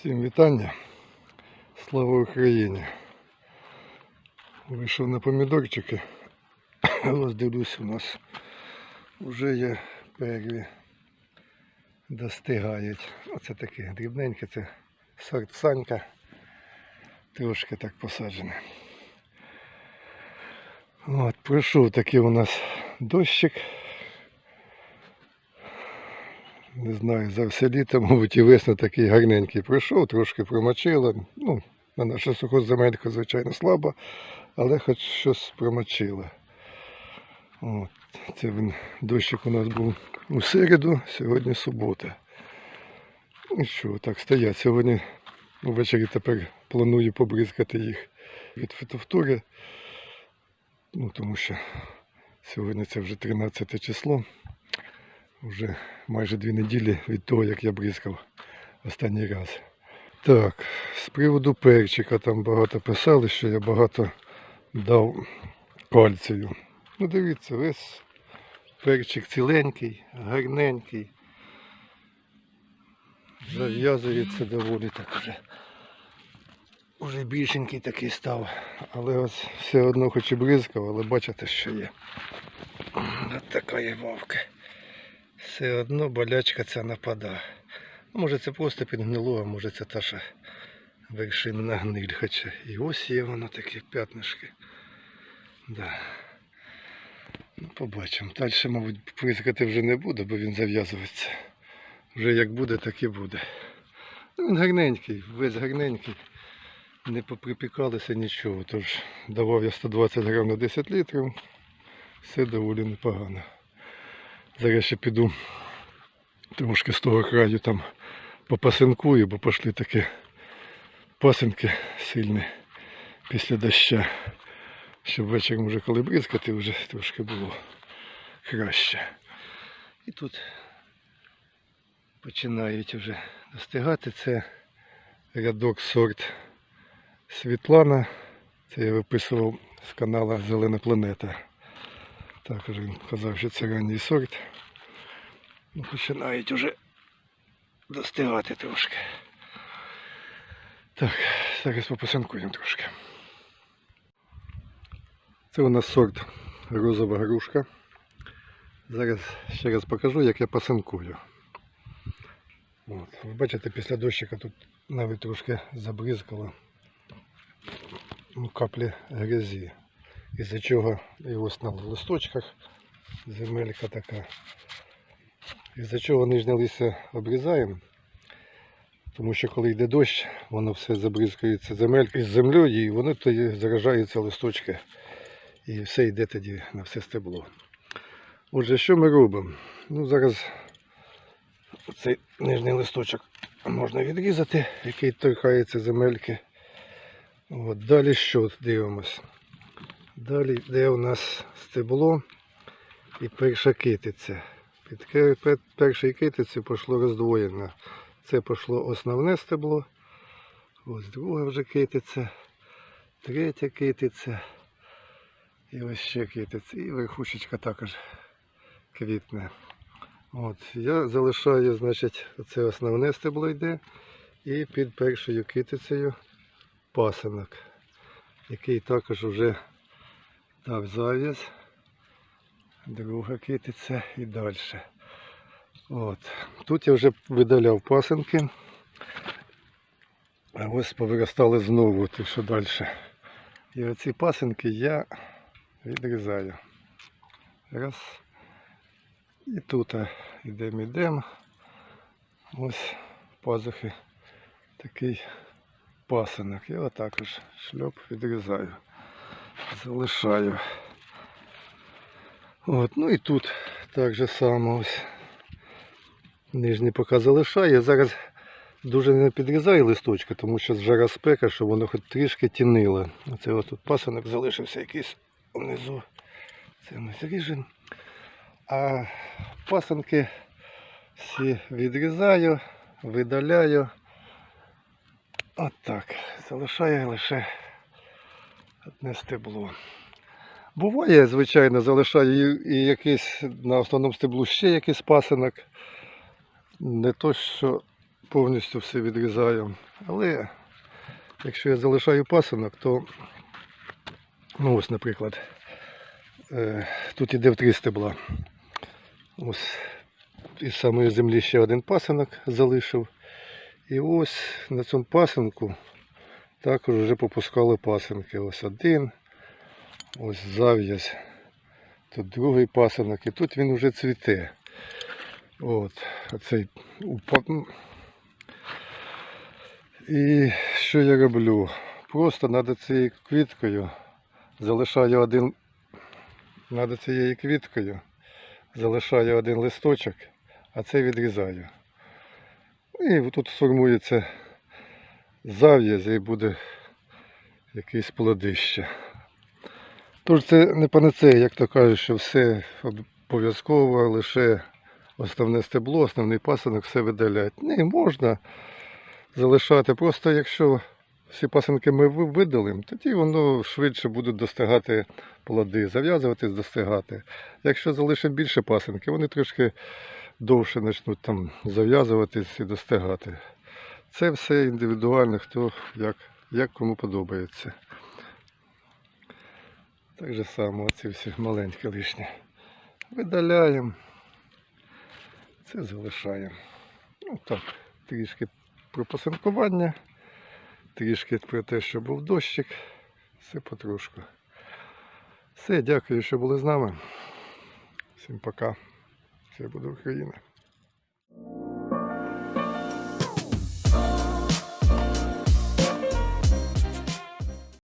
Всім вітання. Слава Україні. Вийшов на помідорчики. Ось дивлюсь, у нас вже є перві достигають. Оце таке дрібненьке, це сорт Санька. Трошки так посаджене. От, пройшов такий у нас дощик. Не знаю, за все літо, мабуть, і весна такий гарненький пройшов, трошки промочило. Ну, на нашу сухоземельку, звичайно, слабо, але хоч щось промочило. От. Це він, дощик у нас був у середу, сьогодні субота. Ну що, так стоять. Сьогодні ввечері тепер планую побризкати їх від фітофтури. Ну, тому що сьогодні це вже 13 число. Вже майже дві неділі від того, як я бризкав останній раз. Так, з приводу перчика там багато писали, що я багато дав кальцію. Ну дивіться, весь перчик ціленький, гарненький. Зав'язується доволі так вже. Уже більшенький такий став. Але ось все одно хоч і бризкав, але бачите, що є. Ось така є вовка все одно болячка ця нападає. Ну, Може це просто підгнило, а може це та що вершинна гниль. Хоча і ось є воно таке п'ятнишки. Да. Ну, побачимо. Далі, мабуть, прискати вже не буде, бо він зав'язується. Вже як буде, так і буде. Ну, він гарненький, весь гарненький. Не поприпікалося нічого. Тож давав я 120 грам на 10 літрів. Все доволі непогано. Зараз ще піду трошки з того краю там попасинкую, бо пішли такі пасинки сильні після доща. Щоб вечором вже коли бризкати, вже трошки було краще. І тут починають вже достигати. Це рядок сорт Світлана. Це я виписував з каналу Зелена планета. Також він казав, що це ранній сорт. Починають вже достигати трошки. Так, зараз попасанкуємо трошки. Це у нас сорт розова грушка. Зараз ще раз покажу, як я пасанкую. От. Ви бачите, після дощика тут навіть трошки забризкало ну, каплі грязі із-за чого і ось на листочках земелька така. Із-за чого нижнє листя обрізаємо, тому що коли йде дощ, воно все забризкується земелькою з землею і воно тоді заражаються листочки і все йде тоді на все стебло. Отже, що ми робимо? Ну, Зараз цей нижній листочок можна відрізати, який торкається земельки. От, далі що дивимось? Далі йде у нас стебло і перша китиця. Під ке- пе- першій китиці пішло роздвоєне. Це пішло основне стебло. Ось друга вже китиця, третя китиця. І ось ще китиця. І верхушечка також квітне. От, я залишаю, значить, це основне стебло йде. І під першою китицею пасинок, який також вже дав зав'яз, друга китиця і далі. От. Тут я вже видаляв пасинки, а ось повиростали знову ті, що далі. І оці пасинки я відрізаю. Раз. І тут йдемо йдемо. Ось пазухи такий пасинок. Я отакож шльоп відрізаю залишаю. От, ну і тут так же само ось нижній поки залишаю. Зараз дуже не підрізаю листочки, тому що жара спека, щоб воно хоч трішки тінило. Оце ось тут пасинок залишився якийсь внизу. Це ми зріжемо. А пасинки всі відрізаю, видаляю. От так. Залишаю лише одне стебло. Буває, звичайно, залишаю і якийсь на основному стеблу ще якийсь пасинок. Не то, що повністю все відрізаю. Але якщо я залишаю пасинок, то ну ось, наприклад, е, тут іде в три стебла. Ось із самої землі ще один пасинок залишив. І ось на цьому пасинку також вже попускали пасинки. Ось один, ось зав'язь. Тут другий пасинок, і тут він вже цвіте. От, оцей упа- ну. І що я роблю? Просто над цією квіткою залишаю один над цією квіткою, залишаю один листочок, а цей відрізаю. І тут сформується зав'язь і буде якесь плодище. Тож це не панацея, як то кажуть, що все обов'язково лише основне стебло, основний пасинок все видалять. Ні, можна залишати. Просто якщо всі пасинки ми видалимо, тоді воно швидше будуть достигати плоди, зав'язуватись, достигати. Якщо залишимо більше пасинки, вони трошки довше почнуть там зав'язуватись і достигати. Це все індивідуально, хто як, як кому подобається. Так же само оці всі маленькі лишні. Видаляємо. Це залишаємо. Ну так, трішки про посинкування, трішки про те, що був дощик. Все потрошку. Все, дякую, що були з нами. Всім пока. Все буде Україна.